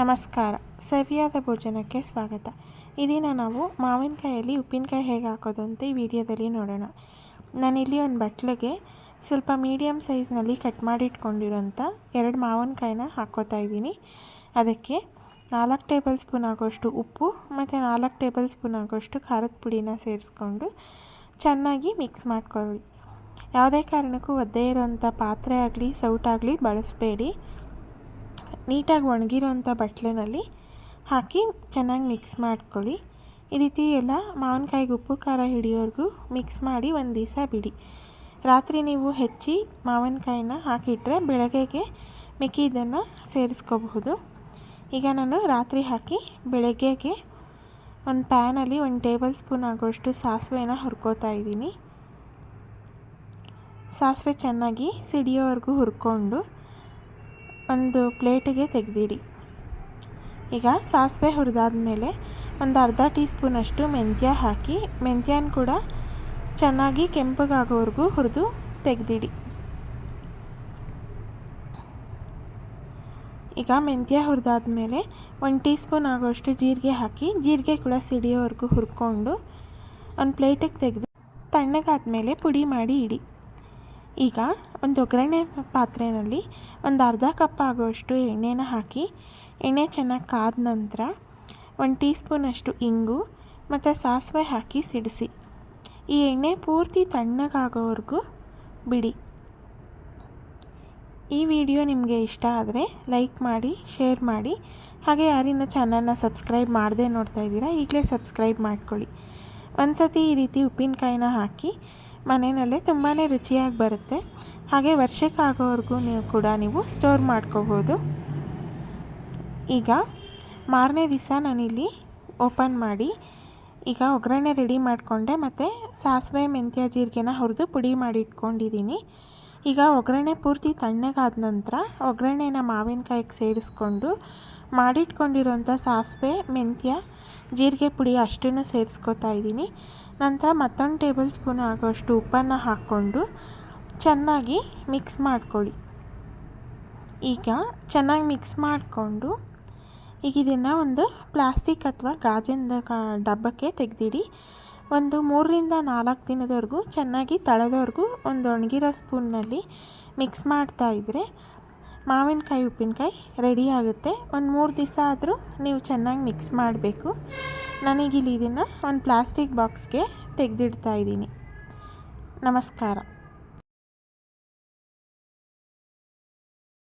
ನಮಸ್ಕಾರ. ಸವಿಯಾದ ಭೋಜನಕ್ಕೆ ಸ್ವಾಗತ. ಇದೀನ ನಾವು ಮಾವಿನಕಾಯಲ್ಲಿ ಉಪ್ಪಿನಕಾಯಿ ಹೇಗೆ ಹಾಕೋದು ಅಂತ ಈ ವಿಡಿಯೋದಲ್ಲಿ ನೋಡೋಣ. ನಾನಿಲ್ಲಿ ಒಂದು ಬಟ್ಲಿಗೆ ಸ್ವಲ್ಪ ಮೀಡಿಯಮ್ ಸೈಜ್ನಲ್ಲಿ ಕಟ್ ಮಾಡಿಟ್ಕೊಂಡಿರೋಂಥ ಎರಡು ಮಾವಿನಕಾಯಿನ ಹಾಕ್ಕೋತಾ ಇದ್ದೀನಿ. ಅದಕ್ಕೆ ನಾಲ್ಕು ಟೇಬಲ್ ಸ್ಪೂನ್ ಆಗೋಷ್ಟು ಉಪ್ಪು ಮತ್ತು ನಾಲ್ಕು ಟೇಬಲ್ ಸ್ಪೂನ್ ಆಗೋಷ್ಟು ಖಾರದ ಪುಡಿನ ಸೇರಿಸ್ಕೊಂಡು ಚೆನ್ನಾಗಿ ಮಿಕ್ಸ್ ಮಾಡ್ಕೊಳ್ಳಿ. ಯಾವುದೇ ಕಾರಣಕ್ಕೂ ಒದ್ದೆ ಇರೋಂಥ ಪಾತ್ರೆ ಆಗಲಿ ಸೌಟಾಗಲಿ ಬಳಸಬೇಡಿ. ನೀಟಾಗಿ ಒಣಗಿರೋಂಥ ಬಟ್ಲಿನಲ್ಲಿ ಹಾಕಿ ಚೆನ್ನಾಗಿ ಮಿಕ್ಸ್ ಮಾಡ್ಕೊಳ್ಳಿ. ಈ ರೀತಿ ಎಲ್ಲ ಮಾವಿನಕಾಯಿಗೆ ಉಪ್ಪು, ಖಾರ ಹಿಡಿಯೋವರೆಗೂ ಮಿಕ್ಸ್ ಮಾಡಿ ಒಂದು ದಿವಸ ಬಿಡಿ. ರಾತ್ರಿ ನೀವು ಹೆಚ್ಚಿ ಮಾವಿನಕಾಯಿನ ಹಾಕಿಟ್ರೆ ಬೆಳಗ್ಗೆಗೆ ಮಿಕ್ಕಿದ್ದನ್ನು ಸೇರಿಸ್ಕೋಬಹುದು. ಈಗ ನಾನು ರಾತ್ರಿ ಹಾಕಿ ಬೆಳಗ್ಗೆಗೆ ಒಂದು ಪ್ಯಾನಲ್ಲಿ ಒಂದು ಟೇಬಲ್ ಸ್ಪೂನ್ ಆಗೋಷ್ಟು ಸಾಸಿವೆನ ಹುರ್ಕೋತಾ ಇದ್ದೀನಿ. ಸಾಸಿವೆ ಚೆನ್ನಾಗಿ ಸಿಡಿಯೋವರೆಗೂ ಹುರ್ಕೊಂಡು ಒಂದು ಪ್ಲೇಟಿಗೆ ತೆಗೆದಿಡಿ. ಈಗ ಸಾಸಿವೆ ಹುರಿದಾದ್ಮೇಲೆ ಒಂದು ಅರ್ಧ ಟೀ ಸ್ಪೂನಷ್ಟು ಮೆಂತ್ಯ ಹಾಕಿ, ಮೆಂತ್ಯನ ಕೂಡ ಚೆನ್ನಾಗಿ ಕೆಂಪಗಾಗೋವರೆಗೂ ಹುರಿದು ತೆಗೆದಿಡಿ. ಈಗ ಮೆಂತ್ಯ ಹುರಿದಾದ್ಮೇಲೆ ಒಂದು ಟೀ ಸ್ಪೂನ್ ಆಗೋಷ್ಟು ಜೀರಿಗೆ ಹಾಕಿ, ಜೀರಿಗೆ ಕೂಡ ಸಿಡಿಯೋವರೆಗೂ ಹುರ್ಕೊಂಡು ಒಂದು ಪ್ಲೇಟಿಗೆ ತೆಗೆದು ತಣ್ಣಗಾದ ಮೇಲೆ ಪುಡಿ ಮಾಡಿ ಇಡಿ. ಈಗ ಒಂದು ಒಗ್ಗರಣೆ ಪಾತ್ರೆಯಲ್ಲಿ ಒಂದು ಅರ್ಧ ಕಪ್ ಆಗುವಷ್ಟು ಎಣ್ಣೆನ ಹಾಕಿ, ಎಣ್ಣೆ ಚೆನ್ನಾಗಿ ಕಾದ ನಂತರ ಒಂದು ಟೀ ಸ್ಪೂನಷ್ಟು ಇಂಗು ಮತ್ತು ಸಾಸಿವೆ ಹಾಕಿ ಸಿಡಿಸಿ. ಈ ಎಣ್ಣೆ ಪೂರ್ತಿ ತಣ್ಣಗಾಗೋವರೆಗೂ ಬಿಡಿ. ಈ ವಿಡಿಯೋ ನಿಮಗೆ ಇಷ್ಟ ಆದರೆ ಲೈಕ್ ಮಾಡಿ, ಶೇರ್ ಮಾಡಿ. ಹಾಗೆ ಯಾರಿನ್ನೂ ಚಾನಲ್ನ ಸಬ್ಸ್ಕ್ರೈಬ್ ಮಾಡದೆ ನೋಡ್ತಾ ಇದ್ದೀರಾ ಈಗಲೇ ಸಬ್ಸ್ಕ್ರೈಬ್ ಮಾಡ್ಕೊಳ್ಳಿ. ಒಂದು ಸತಿ ಈ ರೀತಿ ಉಪ್ಪಿನಕಾಯಿನ ಹಾಕಿ ಮನೆಯಲ್ಲೇ ತುಂಬಾ ರುಚಿಯಾಗಿ ಬರುತ್ತೆ. ಹಾಗೆ ವರ್ಷಕ್ಕಾಗೋವರೆಗೂ ನೀವು ಕೂಡ ನೀವು ಸ್ಟೋರ್ ಮಾಡ್ಕೋಬೋದು. ಈಗ ಮಾರನೇ ದಿವಸ ನಾನಿಲ್ಲಿ ಓಪನ್ ಮಾಡಿ ಈಗ ಒಗ್ಗರಣೆ ರೆಡಿ ಮಾಡಿಕೊಂಡೆ ಮತ್ತು ಸಾಸಿವೆ, ಮೆಂತ್ಯ, ಜೀರಿಗೆನ ಹುರಿದು ಪುಡಿ ಮಾಡಿ ಇಟ್ಕೊಂಡಿದ್ದೀನಿ. ಈಗ ಒಗ್ಗರಣೆ ಪೂರ್ತಿ ತಣ್ಣಗಾದ ನಂತರ ಒಗ್ಗರಣೆನ ಮಾವಿನಕಾಯಿಗೆ ಸೇರಿಸ್ಕೊಂಡು ಮಾಡಿಟ್ಕೊಂಡಿರೋಂಥ ಸಾಸಿವೆ, ಮೆಂತ್ಯ, ಜೀರಿಗೆ ಪುಡಿ ಅಷ್ಟನ್ನು ಸೇರಿಸ್ಕೊತಾ ಇದ್ದೀನಿ. ನಂತರ ಮತ್ತೊಂದು ಟೇಬಲ್ ಸ್ಪೂನ್ ಆಗೋಷ್ಟು ಉಪ್ಪನ್ನು ಹಾಕ್ಕೊಂಡು ಚೆನ್ನಾಗಿ ಮಿಕ್ಸ್ ಮಾಡ್ಕೊಳ್ಳಿ. ಈಗ ಚೆನ್ನಾಗಿ ಮಿಕ್ಸ್ ಮಾಡಿಕೊಂಡು ಈಗ ಇದನ್ನು ಒಂದು ಪ್ಲಾಸ್ಟಿಕ್ ಅಥವಾ ಗಾಜಿನ ಡಬ್ಬಕ್ಕೆ ತೆಗೆದಿಡಿ. ಒಂದು ಮೂರರಿಂದ ನಾಲ್ಕು ದಿನದವರೆಗೂ ಚೆನ್ನಾಗಿ ತಳೆದವರೆಗೂ ಒಂದು ಒಣಗಿರೋ ಸ್ಪೂನ್ನಲ್ಲಿ ಮಿಕ್ಸ್ ಮಾಡ್ತಾ ಇದ್ದರೆ ಮಾವಿನಕಾಯಿ, ಉಪ್ಪಿನಕಾಯಿ ರೆಡಿ ಆಗುತ್ತೆ. ಒಂದು ಮೂರು ದಿವಸ ಆದರೂ ನೀವು ಚೆನ್ನಾಗಿ ಮಿಕ್ಸ್ ಮಾಡಬೇಕು. ನನಗಿಲ್ಲಿ ಇದನ್ನು ಒಂದು ಪ್ಲಾಸ್ಟಿಕ್ ಬಾಕ್ಸ್ಗೆ ತೆಗೆದಿಡ್ತಾ ಇದ್ದೀನಿ. ನಮಸ್ಕಾರ.